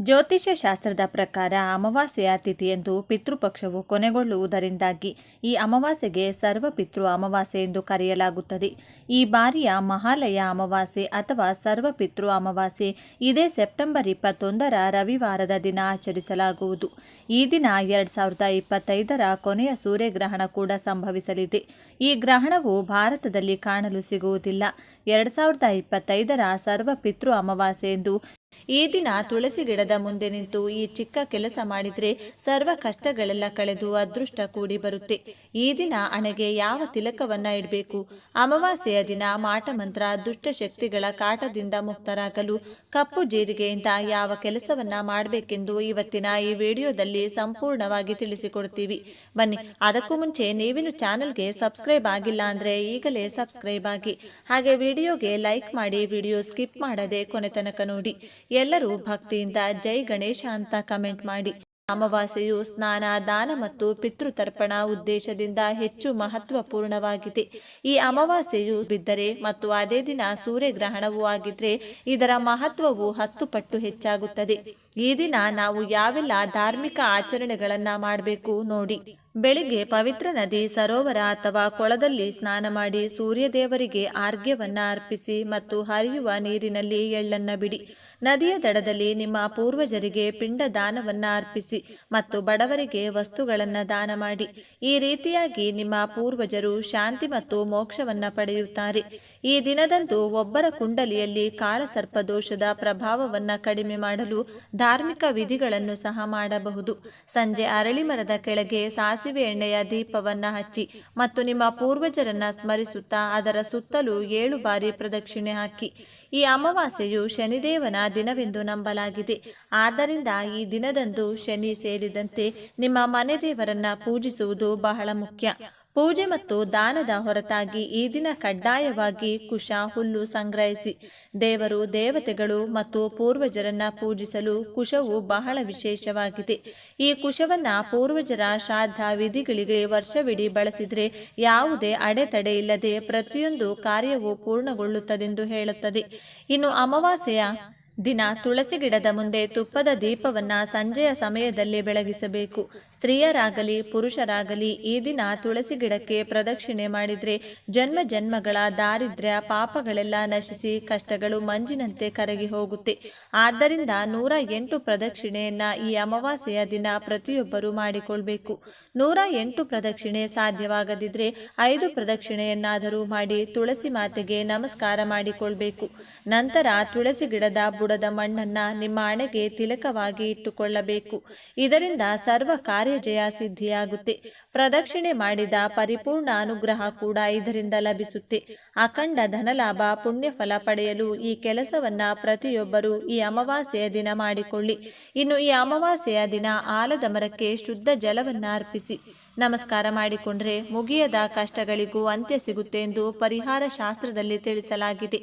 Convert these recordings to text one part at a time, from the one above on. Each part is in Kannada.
ಜ್ಯೋತಿಷ್ಯ ಶಾಸ್ತ್ರದ ಪ್ರಕಾರ ಅಮಾವಾಸ್ಯೆಯ ತಿಥಿಯಂದು ಪಿತೃಪಕ್ಷವು ಕೊನೆಗೊಳ್ಳುವುದರಿಂದಾಗಿ ಈ ಅಮಾವಾಸ್ಯೆಗೆ ಸರ್ವ ಪಿತೃ ಅಮಾವಾಸ್ಯೆ ಎಂದು ಕರೆಯಲಾಗುತ್ತದೆ. ಈ ಬಾರಿಯ ಮಹಾಲಯ ಅಮಾವಾಸ್ಯೆ ಅಥವಾ ಸರ್ವ ಪಿತೃ ಅಮಾವಾಸ್ಯೆ ಇದೇ ಸೆಪ್ಟೆಂಬರ್ ಇಪ್ಪತ್ತೊಂದರ ರವಿವಾರದ ದಿನ ಆಚರಿಸಲಾಗುವುದು. ಈ ದಿನ ಎರಡು ಸಾವಿರದ ಇಪ್ಪತ್ತೈದರ ಕೊನೆಯ ಸೂರ್ಯಗ್ರಹಣ ಕೂಡ ಸಂಭವಿಸಲಿದೆ. ಈ ಗ್ರಹಣವು ಭಾರತದಲ್ಲಿ ಕಾಣಲು ಸಿಗುವುದಿಲ್ಲ. ಎರಡು ಸಾವಿರದ ಇಪ್ಪತ್ತೈದರ ಸರ್ವ ಪಿತೃ ಅಮಾವಾಸ್ಯೆ ಎಂದು ಈ ದಿನ ತುಳಸಿ ಗಿಡದ ಮುಂದೆ ನಿಂತು ಈ ಚಿಕ್ಕ ಕೆಲಸ ಮಾಡಿದ್ರೆ ಸರ್ವ ಕಷ್ಟಗಳೆಲ್ಲ ಕಳೆದು ಅದೃಷ್ಟ ಕೂಡಿ ಬರುತ್ತೆ. ಈ ದಿನ ಹಣೆಗೆ ಯಾವ ತಿಲಕವನ್ನ ಇಡಬೇಕು? ಅಮಾವಾಸ್ಯೆಯ ದಿನ ಮಾಟ ಮಂತ್ರ ದುಷ್ಟ ಶಕ್ತಿಗಳ ಕಾಟದಿಂದ ಮುಕ್ತರಾಗಲು ಕಪ್ಪು ಜೀರಿಗೆಯಿಂದ ಯಾವ ಕೆಲಸವನ್ನ ಮಾಡಬೇಕೆಂದು ಇವತ್ತಿನ ಈ ವಿಡಿಯೋದಲ್ಲಿ ಸಂಪೂರ್ಣವಾಗಿ ತಿಳಿಸಿಕೊಡ್ತೀವಿ. ಬನ್ನಿ, ಅದಕ್ಕೂ ಮುಂಚೆ ನೀವಿನ ಚಾನೆಲ್ಗೆ ಸಬ್ಸ್ಕ್ರೈಬ್ ಆಗಿಲ್ಲ ಅಂದ್ರೆ ಈಗಲೇ ಸಬ್ಸ್ಕ್ರೈಬ್ ಆಗಿ. ಹಾಗೆ ವಿಡಿಯೋಗೆ ಲೈಕ್ ಮಾಡಿ ವಿಡಿಯೋ ಸ್ಕಿಪ್ ಮಾಡದೆ ಕೊನೆ ತನಕ ನೋಡಿ. ಎಲ್ಲರೂ ಭಕ್ತಿಯಿಂದ ಜೈ ಗಣೇಶ ಅಂತ ಕಮೆಂಟ್ ಮಾಡಿ. ಅಮಾವಾಸ್ಯೆಯು ಸ್ನಾನ ದಾನ ಮತ್ತು ಪಿತೃತರ್ಪಣ ಉದ್ದೇಶದಿಂದ ಹೆಚ್ಚು ಮಹತ್ವಪೂರ್ಣವಾಗಿದೆ. ಈ ಅಮಾವಾಸ್ಯೆಯು ಬಿದ್ದರೆ ಮತ್ತು ಅದೇ ದಿನ ಸೂರ್ಯಗ್ರಹಣವೂ ಆಗಿದ್ರೆ ಇದರ ಮಹತ್ವವು ಹತ್ತು ಪಟ್ಟು ಹೆಚ್ಚಾಗುತ್ತದೆ. ಈ ದಿನ ನಾವು ಯಾವೆಲ್ಲ ಧಾರ್ಮಿಕ ಆಚರಣೆಗಳನ್ನ ಮಾಡಬೇಕು ನೋಡಿ. ಬೆಳಿಗ್ಗೆ ಪವಿತ್ರ ನದಿ ಸರೋವರ ಅಥವಾ ಕೊಳದಲ್ಲಿ ಸ್ನಾನ ಮಾಡಿ ಸೂರ್ಯದೇವರಿಗೆ ಆರ್ಘ್ಯವನ್ನ ಅರ್ಪಿಸಿ ಮತ್ತು ಹರಿಯುವ ನೀರಿನಲ್ಲಿ ಎಳ್ಳನ್ನ ಬಿಡಿ. ನದಿಯ ದಡದಲ್ಲಿ ನಿಮ್ಮ ಪೂರ್ವಜರಿಗೆ ಪಿಂಡ ದಾನವನ್ನು ಅರ್ಪಿಸಿ ಮತ್ತು ಬಡವರಿಗೆ ವಸ್ತುಗಳನ್ನು ದಾನ ಮಾಡಿ. ಈ ರೀತಿಯಾಗಿ ನಿಮ್ಮ ಪೂರ್ವಜರು ಶಾಂತಿ ಮತ್ತು ಮೋಕ್ಷವನ್ನ ಪಡೆಯುತ್ತಾರೆ. ಈ ದಿನದಂದು ಒಬ್ಬರ ಕುಂಡಲಿಯಲ್ಲಿ ಕಾಳಸರ್ಪ ದೋಷದ ಪ್ರಭಾವವನ್ನ ಕಡಿಮೆ ಮಾಡಲು ಧಾರ್ಮಿಕ ವಿಧಿಗಳನ್ನು ಸಹ ಮಾಡಬಹುದು. ಸಂಜೆ ಅರಳಿ ಮರದ ಕೆಳಗೆ ಸಾಸಿವೆ ಎಣ್ಣೆಯ ದೀಪವನ್ನ ಹಚ್ಚಿ ಮತ್ತು ನಿಮ್ಮ ಪೂರ್ವಜರನ್ನ ಸ್ಮರಿಸುತ್ತಾ ಅದರ ಸುತ್ತಲೂ ಏಳು ಬಾರಿ ಪ್ರದಕ್ಷಿಣೆ ಹಾಕಿ. ಈ ಅಮಾವಾಸ್ಯೆಯು ಶನಿದೇವನ ದಿನವೆಂದು ನಂಬಲಾಗಿದೆ. ಆದ್ದರಿಂದ ಈ ದಿನದಂದು ಶನಿ ಸೇರಿದಂತೆ ನಿಮ್ಮ ಮನೆ ದೇವರನ್ನ ಪೂಜಿಸುವುದು ಬಹಳ ಮುಖ್ಯ. ಪೂಜೆ ಮತ್ತು ದಾನದ ಹೊರತಾಗಿ ಈ ದಿನ ಕಡ್ಡಾಯವಾಗಿ ಕುಶ, ಹುಲ್ಲು ಸಂಗ್ರಹಿಸಿ. ದೇವರು ದೇವತೆಗಳು ಮತ್ತು ಪೂರ್ವಜರನ್ನ ಪೂಜಿಸಲು ಕುಶವು ಬಹಳ ವಿಶೇಷವಾಗಿದೆ. ಈ ಕುಶವನ್ನ ಪೂರ್ವಜರ ಶ್ರಾದ್ದ ವಿಧಿಗಳಿಗೆ ವರ್ಷವಿಡೀ ಬಳಸಿದ್ರೆ ಯಾವುದೇ ಅಡೆತಡೆ ಇಲ್ಲದೆ ಪ್ರತಿಯೊಂದು ಕಾರ್ಯವೂ ಪೂರ್ಣಗೊಳ್ಳುತ್ತದೆಂದು ಹೇಳುತ್ತದೆ. ಇನ್ನು ಅಮಾವಾಸ್ಯೆಯ ದಿನ ತುಳಸಿ ಗಿಡದ ಮುಂದೆ ತುಪ್ಪದ ದೀಪವನ್ನ ಸಂಜೆಯ ಸಮಯದಲ್ಲಿ ಬೆಳಗಿಸಬೇಕು. ಸ್ತ್ರೀಯರಾಗಲಿ, ಪುರುಷರಾಗಲಿ ಈ ದಿನ ತುಳಸಿ ಗಿಡಕ್ಕೆ ಪ್ರದಕ್ಷಿಣೆ ಮಾಡಿದರೆ ಜನ್ಮ ಜನ್ಮಗಳ ದಾರಿದ್ರ್ಯ, ಪಾಪಗಳೆಲ್ಲ ನಶಿಸಿ ಕಷ್ಟಗಳು ಮಂಜಿನಂತೆ ಕರಗಿ ಹೋಗುತ್ತೆ. ಆದ್ದರಿಂದ ನೂರ ಎಂಟು ಪ್ರದಕ್ಷಿಣೆಯನ್ನ ಈ ಅಮಾವಾಸ್ಯೆಯ ದಿನ ಪ್ರತಿಯೊಬ್ಬರು ಮಾಡಿಕೊಳ್ಬೇಕು. ನೂರ ಎಂಟು ಪ್ರದಕ್ಷಿಣೆ ಸಾಧ್ಯವಾಗದಿದ್ರೆ ಐದು ಪ್ರದಕ್ಷಿಣೆಯನ್ನಾದರೂ ಮಾಡಿ ತುಳಸಿ ಮಾತೆಗೆ ನಮಸ್ಕಾರ ಮಾಡಿಕೊಳ್ಬೇಕು. ನಂತರ ತುಳಸಿ ಗಿಡದ ಬುಡದ ಮಣ್ಣನ್ನ ನಿಮ್ಮ ಹಣೆಗೆ ತಿಲಕವಾಗಿ ಇಟ್ಟುಕೊಳ್ಳಬೇಕು. ಇದರಿಂದ ಸರ್ವ ಕಾರ್ಯಜಯ ಸಿದ್ಧಿಯಾಗುತ್ತೆ. ಪ್ರದಕ್ಷಿಣೆ ಮಾಡಿದ ಪರಿಪೂರ್ಣ ಅನುಗ್ರಹ ಕೂಡ ಇದರಿಂದ ಲಭಿಸುತ್ತೆ. ಅಖಂಡ ಧನಲಾಭ, ಪುಣ್ಯಫಲ ಪಡೆಯಲು ಈ ಕೆಲಸವನ್ನ ಪ್ರತಿಯೊಬ್ಬರು ಈ ಅಮಾವಾಸ್ಯೆಯ ದಿನ ಮಾಡಿಕೊಳ್ಳಿ. ಇನ್ನು ಈ ಅಮಾವಾಸ್ಯೆಯ ದಿನ ಆಲದ ಮರಕ್ಕೆ ಶುದ್ಧ ಜಲವನ್ನ ಅರ್ಪಿಸಿ. ನಮಸ್ಕಾರ ಮಾಡಿಕೊಂಡ್ರೆ ಮುಗಿಯದ ಕಷ್ಟಗಳಿಗೂ ಅಂತ್ಯ ಸಿಗುತ್ತೆ ಎಂದು ಪರಿಹಾರ ಶಾಸ್ತ್ರದಲ್ಲಿ ತಿಳಿಸಲಾಗಿದೆ.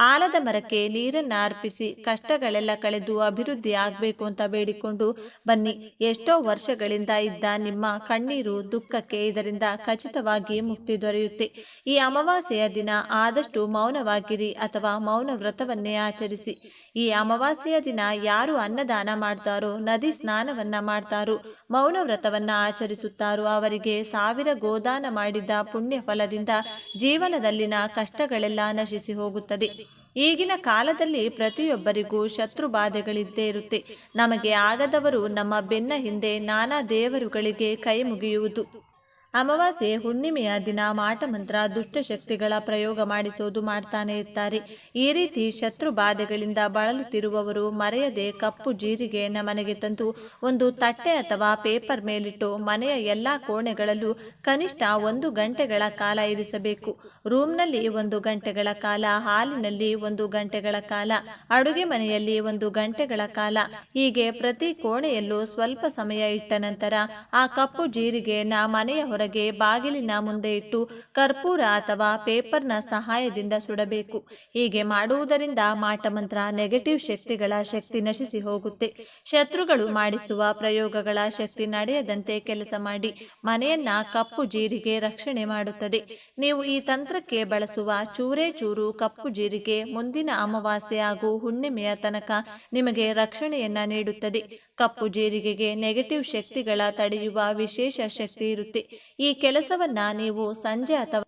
ಆಲದ ಮರಕ್ಕೆ ನೀರನ್ನ ಅರ್ಪಿಸಿ ಕಷ್ಟಗಳೆಲ್ಲ ಕಳೆದು ಅಭಿವೃದ್ಧಿ ಆಗಬೇಕು ಅಂತ ಬೇಡಿಕೊಂಡು ಬನ್ನಿ. ಎಷ್ಟೋ ವರ್ಷಗಳಿಂದ ಇದ್ದ ನಿಮ್ಮ ಕಣ್ಣೀರು ದುಃಖಕ್ಕೆ ಇದರಿಂದ ಖಚಿತವಾಗಿ ಮುಕ್ತಿ ದೊರೆಯುತ್ತೆ. ಈ ಅಮಾವಾಸ್ಯೆಯ ದಿನ ಆದಷ್ಟು ಮೌನವಾಗಿರಿ ಅಥವಾ ಮೌನ ವ್ರತವನ್ನೇ ಆಚರಿಸಿ. ಈ ಅಮಾವಾಸ್ಯೆಯ ದಿನ ಯಾರು ಅನ್ನದಾನ ಮಾಡ್ತಾರೋ, ನದಿ ಸ್ನಾನವನ್ನ ಮಾಡ್ತಾರೋ, ಮೌನ ವ್ರತವನ್ನ ಆಚರಿಸುತ್ತಾರೋ ಅವರಿಗೆ ಸಾವಿರ ಗೋದಾನ ಮಾಡಿದ ಪುಣ್ಯ ಫಲದಿಂದ ಜೀವನದಲ್ಲಿನ ಕಷ್ಟಗಳೆಲ್ಲ ನಶಿಸಿ ಹೋಗುತ್ತದೆ. ಈಗಿನ ಕಾಲದಲ್ಲಿ ಪ್ರತಿಯೊಬ್ಬರಿಗೂ ಶತ್ರು ಬಾಧೆಗಳಿದ್ದೇ ಇರುತ್ತೆ. ನಮಗೆ ಆಗದವರು ನಮ್ಮ ಬೆನ್ನ ಹಿಂದೆ ನಾನಾ ದೇವರುಗಳಿಗೆ ಕೈ ಮುಗಿಯುವುದು. ಅಮಾವಾಸ್ಯೆ ಹುಣ್ಣಿಮೆಯ ದಿನ ಮಾಟಮಂತ್ರ ದುಷ್ಟಶಕ್ತಿಗಳ ಪ್ರಯೋಗ ಮಾಡಿಸೋದು ಮಾಡ್ತಾನೆ ಇರ್ತಾರೆ. ಈ ರೀತಿ ಶತ್ರು ಬಾಧೆಗಳಿಂದ ಬಳಲುತ್ತಿರುವವರು ಮರೆಯದೆ ಕಪ್ಪು ಜೀರಿಗೆಯನ್ನ ಮನೆಗೆ ತಂದು ಒಂದು ತಟ್ಟೆ ಅಥವಾ ಪೇಪರ್ ಮೇಲಿಟ್ಟು ಮನೆಯ ಎಲ್ಲಾ ಕೋಣೆಗಳಲ್ಲೂ ಕನಿಷ್ಠ ಒಂದು ಗಂಟೆಗಳ ಕಾಲ ಇರಿಸಬೇಕು. ರೂಮ್ನಲ್ಲಿ ಒಂದು ಗಂಟೆಗಳ ಕಾಲ, ಹಾಲಿನಲ್ಲಿ ಒಂದು ಗಂಟೆಗಳ ಕಾಲ, ಅಡುಗೆ ಮನೆಯಲ್ಲಿ ಒಂದು ಗಂಟೆಗಳ ಕಾಲ. ಹೀಗೆ ಪ್ರತಿ ಕೋಣೆಯಲ್ಲೂ ಸ್ವಲ್ಪ ಸಮಯ ಇಟ್ಟ ನಂತರ ಆ ಕಪ್ಪು ಜೀರಿಗೆಯನ್ನ ಮನೆಯ ಹೊರಗೆ ಬಾಗಿಲಿನ ಮುಂದೆ ಇಟ್ಟು ಕರ್ಪೂರ ಅಥವಾ ಪೇಪರ್ನ ಸಹಾಯದಿಂದ ಸುಡಬೇಕು. ಹೀಗೆ ಮಾಡುವುದರಿಂದ ಮಾಟಮಂತ್ರ ನೆಗೆಟಿವ್ ಶಕ್ತಿಗಳ ಶಕ್ತಿ ನಶಿಸಿ ಹೋಗುತ್ತೆ. ಶತ್ರುಗಳು ಮಾಡಿಸುವ ಪ್ರಯೋಗಗಳ ಶಕ್ತಿ ನಡೆಯದಂತೆ ಕೆಲಸ ಮಾಡಿ ಮನೆಯನ್ನ ಕಪ್ಪು ಜೀರಿಗೆ ರಕ್ಷಣೆ ಮಾಡುತ್ತದೆ. ನೀವು ಈ ತಂತ್ರಕ್ಕೆ ಬಳಸುವ ಚೂರೇ ಚೂರು ಕಪ್ಪು ಜೀರಿಗೆ ಮುಂದಿನ ಅಮಾವಾಸ್ಯೆ ಹಾಗೂ ಹುಣ್ಣಿಮೆಯ ತನಕ ನಿಮಗೆ ರಕ್ಷಣೆಯನ್ನ ನೀಡುತ್ತದೆ. ಕಪ್ಪು ಜೀರಿಗೆಗೆ ನೆಗೆಟಿವ್ ಶಕ್ತಿಗಳ ತಡೆಯುವ ವಿಶೇಷ ಶಕ್ತಿ ಇರುತ್ತೆ. ಈ ಕೆಲಸವನ್ನ ನೀವು ಸಂಜೆ ಅಥವಾ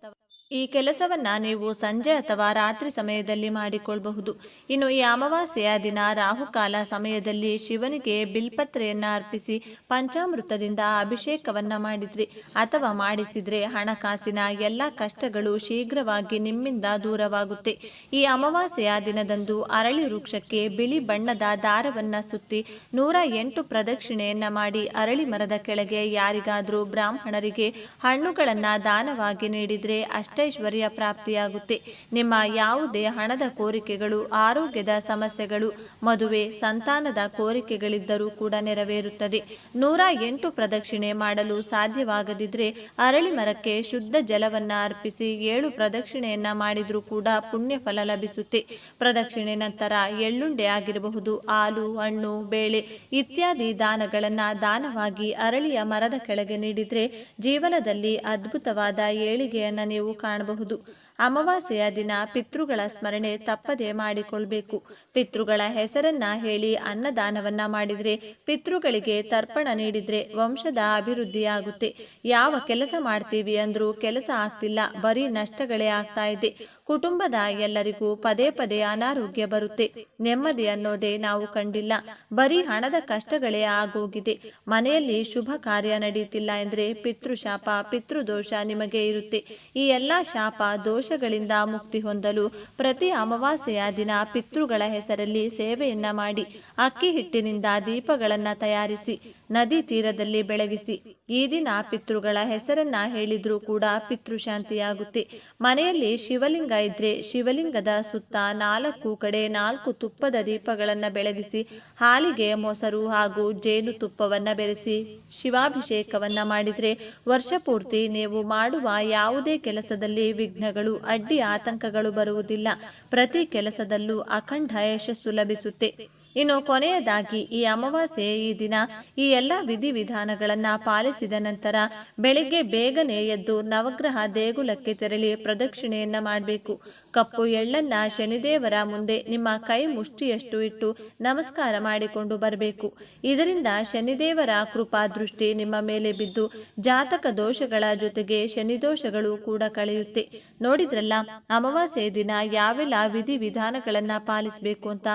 ಈ ಕೆಲಸವನ್ನ ನೀವು ಸಂಜೆ ಅಥವಾ ರಾತ್ರಿ ಸಮಯದಲ್ಲಿ ಮಾಡಿಕೊಳ್ಳಬಹುದು ಇನ್ನು ಈ ಅಮಾವಾಸ್ಯೆಯ ದಿನ ರಾಹುಕಾಲ ಸಮಯದಲ್ಲಿ ಶಿವನಿಗೆ ಬಿಲ್ಪತ್ರೆಯನ್ನ ಅರ್ಪಿಸಿ ಪಂಚಾಮೃತದಿಂದ ಅಭಿಷೇಕವನ್ನ ಮಾಡಿದ್ರಿ. ಅಥವಾ ಮಾಡಿಸಿದ್ರೆ ಹಣಕಾಸಿನ ಎಲ್ಲ ಕಷ್ಟಗಳು ಶೀಘ್ರವಾಗಿ ನಿಮ್ಮಿಂದ ದೂರವಾಗುತ್ತೆ. ಈ ಅಮಾವಾಸ್ಯೆಯ ದಿನದಂದು ಅರಳಿ ವೃಕ್ಷಕ್ಕೆ ಬಿಳಿ ಬಣ್ಣದ ದಾರವನ್ನು ಸುತ್ತಿ ನೂರ ಎಂಟು ಪ್ರದಕ್ಷಿಣೆಯನ್ನ ಮಾಡಿ ಅರಳಿ ಮರದ ಕೆಳಗೆ ಯಾರಿಗಾದರೂ ಬ್ರಾಹ್ಮಣರಿಗೆ ಹಣ್ಣುಗಳನ್ನ ದಾನವಾಗಿ ನೀಡಿದ್ರೆ ಅಷ್ಟೈಶ್ವರ್ಯ ಪ್ರಾಪ್ತಿಯಾಗುತ್ತೆ. ನಿಮ್ಮ ಯಾವುದೇ ಹಣದ ಕೋರಿಕೆಗಳು, ಆರೋಗ್ಯದ ಸಮಸ್ಯೆಗಳು, ಮದುವೆ, ಸಂತಾನದ ಕೋರಿಕೆಗಳಿದ್ದರೂ ಕೂಡ ನೆರವೇರುತ್ತದೆ. ನೂರ ಎಂಟು ಪ್ರದಕ್ಷಿಣೆ ಮಾಡಲು ಸಾಧ್ಯವಾಗದಿದ್ರೆ ಅರಳಿ ಮರಕ್ಕೆ ಶುದ್ಧ ಜಲವನ್ನ ಅರ್ಪಿಸಿ ಏಳು ಪ್ರದಕ್ಷಿಣೆಯನ್ನ ಮಾಡಿದ್ರೂ ಕೂಡ ಪುಣ್ಯ ಫಲ ಲಭಿಸುತ್ತೆ. ಪ್ರದಕ್ಷಿಣೆ ನಂತರ ಎಳ್ಳುಂಡೆ ಆಗಿರಬಹುದು, ಹಾಲು, ಹಣ್ಣು, ಬೇಳೆ ಇತ್ಯಾದಿ ದಾನಗಳನ್ನ ದಾನವಾಗಿ ಅರಳಿಯ ಮರದ ಕೆಳಗೆ ನೀಡಿದ್ರೆ ಜೀವನದಲ್ಲಿ ಅದ್ಭುತವಾದ ಏಳಿಗೆಯನ್ನ ನೀವು ಕಾಣಬಹುದು. ಅಮಾವಾಸ್ಯೆಯ ದಿನ ಪಿತೃಗಳ ಸ್ಮರಣೆ ತಪ್ಪದೆ ಮಾಡಿಕೊಳ್ಬೇಕು. ಪಿತೃಗಳ ಹೆಸರನ್ನ ಹೇಳಿ ಅನ್ನದಾನವನ್ನ ಮಾಡಿದ್ರೆ ಪಿತೃಗಳಿಗೆ ತರ್ಪಣ ನೀಡಿದ್ರೆ ವಂಶದ ಅಭಿವೃದ್ಧಿಯಾಗುತ್ತೆ. ಯಾವ ಕೆಲಸ ಮಾಡ್ತೀವಿ ಅಂದ್ರೂ ಕೆಲಸ ಆಗ್ತಿಲ್ಲ. ಬರೀ ನಷ್ಟಗಳೇ ಆಗ್ತಾ ಇದೆ. ಕುಟುಂಬದ ಎಲ್ಲರಿಗೂ ಪದೇ ಪದೇ ಅನಾರೋಗ್ಯ ಬರುತ್ತೆ. ನೆಮ್ಮದಿ ಅನ್ನೋದೇ ನಾವು ಕಂಡಿಲ್ಲ. ಬರೀ ಹಣದ ಕಷ್ಟಗಳೇ ಆಗೋಗಿದೆ. ಮನೆಯಲ್ಲಿ ಶುಭ ಕಾರ್ಯ ನಡೆಯುತ್ತಿಲ್ಲ ಎಂದ್ರೆ ಪಿತೃಶಾಪ, ಪಿತೃದೋಷ ನಿಮಗೆ ಇರುತ್ತೆ. ಈ ಎಲ್ಲಾ ಶಾಪ ದೋಷಗಳಿಂದ ಮುಕ್ತಿ ಹೊಂದಲು ಪ್ರತಿ ಅಮಾವಾಸ್ಯೆಯ ದಿನ ಪಿತೃಗಳ ಹೆಸರಲ್ಲಿ ಸೇವೆಯನ್ನ ಮಾಡಿ. ಅಕ್ಕಿ ಹಿಟ್ಟಿನಿಂದ ದೀಪಗಳನ್ನ ತಯಾರಿಸಿ, ನದಿ ತೀರದಲ್ಲಿ ಬೆಳಗಿಸಿ. ಈ ದಿನ ಪಿತೃಗಳ ಹೆಸರನ್ನ ಹೇಳಿದ್ರೂ ಕೂಡ ಪಿತೃಶಾಂತಿಯಾಗುತ್ತೆ ಮನೆಯಲ್ಲಿ ಶಿವಲಿಂಗ ಇದ್ರೆ ಶಿವಲಿಂಗದ ಸುತ್ತ ನಾಲ್ಕು ಕಡೆ ನಾಲ್ಕು ತುಪ್ಪದ ದೀಪಗಳನ್ನ ಬೆಳಗಿಸಿ, ಹಾಲಿಗೆ ಮೊಸರು ಹಾಗೂ ಜೇನು ತುಪ್ಪವನ್ನ ಬೆರೆಸಿ, ಶಿವಾಭಿಷೇಕವನ್ನ ಮಾಡಿದ್ರೆ ವರ್ಷ ಪೂರ್ತಿ ನೀವು ಮಾಡುವ ಯಾವುದೇ ಕೆಲಸದಲ್ಲಿ ವಿಘ್ನಗಳು, ಅಡ್ಡಿ ಆತಂಕಗಳು ಬರುವುದಿಲ್ಲ. ಪ್ರತಿ ಕೆಲಸದಲ್ಲೂ ಅಖಂಡ ಯಶಸ್ಸು ಲಭಿಸುತ್ತೆ. ಇನ್ನು ಕೊನೆಯದಾಗಿ ಈ ಅಮಾವಾಸ್ಯೆ ಈ ದಿನ ಈ ಎಲ್ಲ ವಿಧಿವಿಧಾನಗಳನ್ನು ಪಾಲಿಸಿದ ನಂತರ ಬೆಳಿಗ್ಗೆ ಬೇಗನೆ ಎದ್ದು ನವಗ್ರಹ ದೇಗುಲಕ್ಕೆ ತೆರಳಿ ಪ್ರದಕ್ಷಿಣೆಯನ್ನ ಮಾಡಬೇಕು. ಕಪ್ಪು ಎಳ್ಳನ್ನ ಶನಿದೇವರ ಮುಂದೆ ನಿಮ್ಮ ಕೈ ಮುಷ್ಟಿಯಷ್ಟು ಇಟ್ಟು ನಮಸ್ಕಾರ ಮಾಡಿಕೊಂಡು ಬರಬೇಕು. ಇದರಿಂದ ಶನಿದೇವರ ಕೃಪಾ ದೃಷ್ಟಿ ನಿಮ್ಮ ಮೇಲೆ ಬಿದ್ದು ಜಾತಕ ದೋಷಗಳ ಜೊತೆಗೆ ಶನಿದೋಷಗಳು ಕೂಡ ಕಳೆಯುತ್ತೆ. ನೋಡಿದ್ರಲ್ಲ, ಅಮಾವಾಸ್ಯೆ ದಿನ ಯಾವೆಲ್ಲ ವಿಧಿವಿಧಾನಗಳನ್ನ ಪಾಲಿಸಬೇಕು ಅಂತ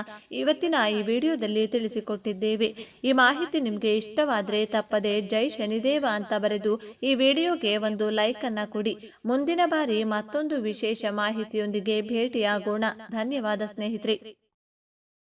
ಇವತ್ತಿನ ಈ ವಿಡಿಯೋದಲ್ಲಿ ತಿಳಿಸಿಕೊಟ್ಟಿದ್ದೇವೆ. ಈ ಮಾಹಿತಿ ನಿಮಗೆ ಇಷ್ಟವಾದರೆ ತಪ್ಪದೆ ಜೈ ಶನಿದೇವ ಅಂತ ಬರೆದು ಈ ವಿಡಿಯೋಗೆ ಒಂದು ಲೈಕ್ ಅನ್ನ ಕೊಡಿ. ಮುಂದಿನ ಬಾರಿ ಮತ್ತೊಂದು ವಿಶೇಷ ಮಾಹಿತಿಯೊಂದಿಗೆ ಭೇಟಿಯಾಗೋಣ. ಧನ್ಯವಾದ ಸ್ನೇಹಿತರೆ.